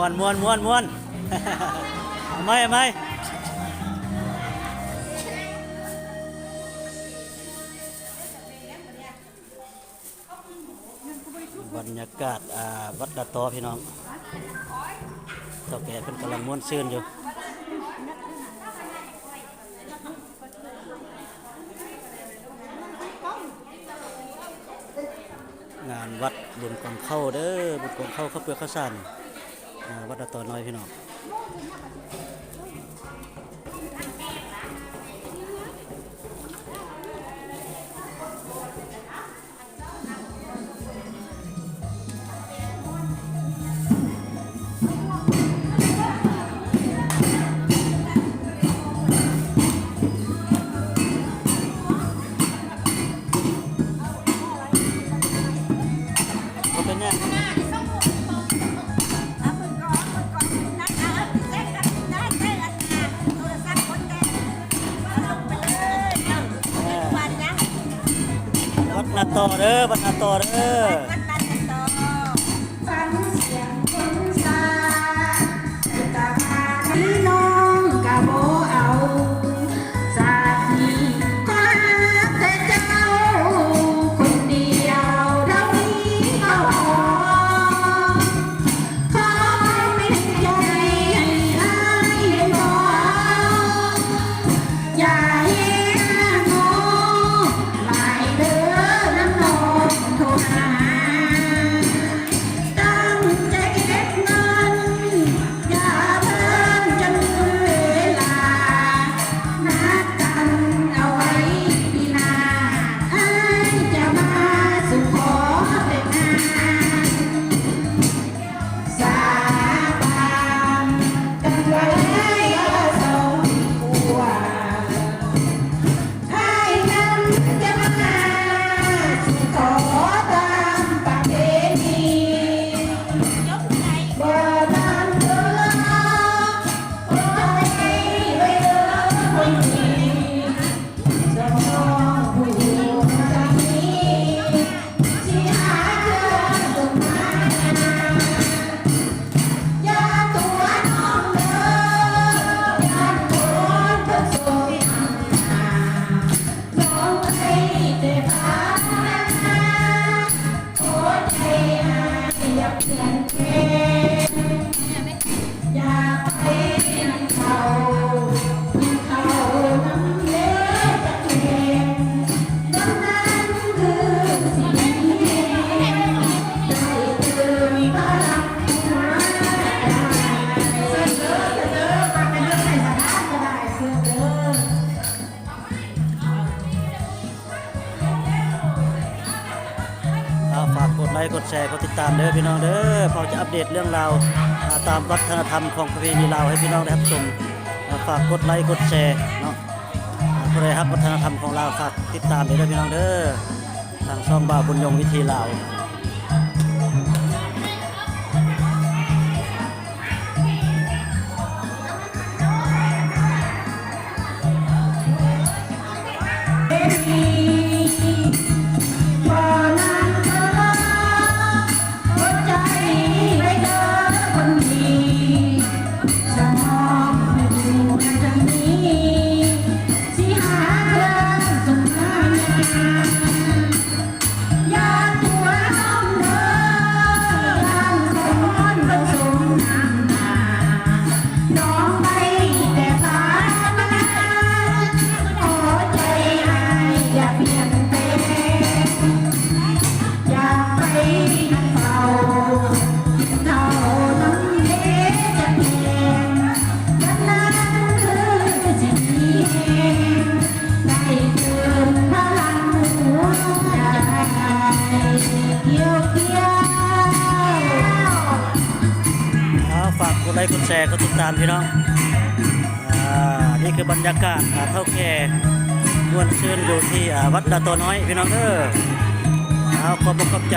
วนมวนมวนมวนเอาไหมเอาไหมบรรยากาศวัดดาตอพี่น้องเท่าแก่เพิ่นกำลังม้วนซื่นอยู่งานวัดบุญกองเข้าเด้อบุญกองเข้าข้าวเปลือกข้าวสารอ่า วัดดาตอน้อยพี่น้อง วัดนาตอเด้อบัดนาตอเด้อ ลค์กดแชร์กดติดตามเด้อพี่น้องเด้อพอจะอัปเดตเรื่องราวตามวัฒนธรรมของประเพณีลาวให้พี่น้องได้รับชมฝากกดไลค์กดแชร์เนาะอ่าผู้ใดรับวัฒนธรรมของลาวฝากติดตามเด้อพี่น้องเด้อทางช่องบ่าวบุญยงวิธีลาว ฝากกดไลค์กดแชร์กดติดตามพี่น้องอ่านี่คือบรรยากาศอาเท่าแก่มวนชื่นอยู่ที่อาวัดดาตัวน้อยพี่น้องเออเอาขอบคุณขอบใจ